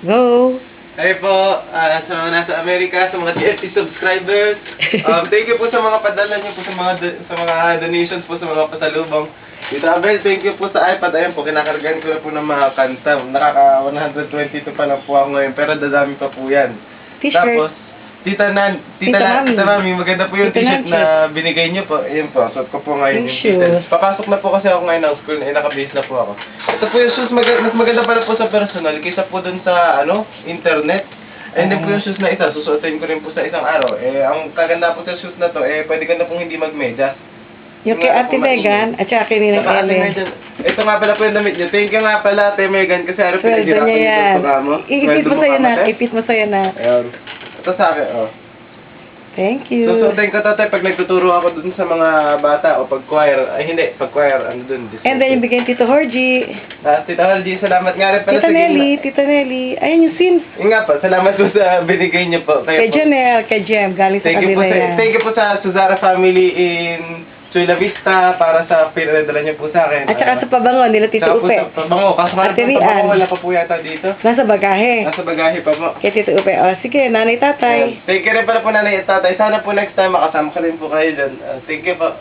Go! Hi po, ah, sa mga nasa Amerika, sa mga TFT subscribers. Um, thank you po sa mga padala niyo po sa mga sa mga donations po sa mga pasalubong. Dito Abel, thank you po sa iPad. Ayun po, kinakargan ko na po ng mga kanta. Nakaka 122 pa lang po ako ngayon, pero dadami pa po yan. T-shirt. Tapos, Tita Nan, Tita, Tita Nan. Tita Mami, maganda po yung Tita t-shirt Nan, na binigay niyo po. Ayun po, suot ko po ngayon Yung shoes. t-shirt. Papasok na po kasi ako ngayon ng school, eh, naka-base na po ako. Ito po yung shoes, mag- mas maganda pala po sa personal kaysa po dun sa, ano, internet. And then po yung shoes na isa, susuotin ko rin po sa isang araw. Eh, ang kaganda po sa shoes na to, eh, pwede ka na pong hindi magmedyas. Yung kay Ate Megan, at saka kay Ninang Saka, Ate Ellen. Megan, ito nga pala po yung damit niyo. Thank you nga pala, Ate Megan, kasi araw Sweldo niya yan. yung mo. Iipit mo sa'yo na, ipit mo sa'yo na. Ayun. Ito sa akin, oh. Thank you. Susuotin ko tatay pag nagtuturo ako dun sa mga bata o pag choir. Ay hindi, pag choir, ano dun. And then yung bigyan Tito Horgy. Ah, Tita Haldi, salamat nga rin pala Tita sa Nelly, Tita Nelly. Ayun yung Sims. Yun nga po, salamat po sa binigay niyo po. Kay Kayo po. Janelle, kay Jem, galing sa Thank you po kanila sa, yan. thank you po sa Suzara family in Chula Vista para sa pinadala niyo po sa akin. At saka sa pabango nila Tito Upe. sa pabango. Kaso nga po, Rian. pabango wala pa po yata dito. Nasa bagahe. Nasa bagahe pa po. Kay Tito Upe. O, sige, nanay tatay. Ayan. Thank you rin pala po nanay at tatay. Sana po next time makasama ka rin po kayo dyan. Ah, thank you po.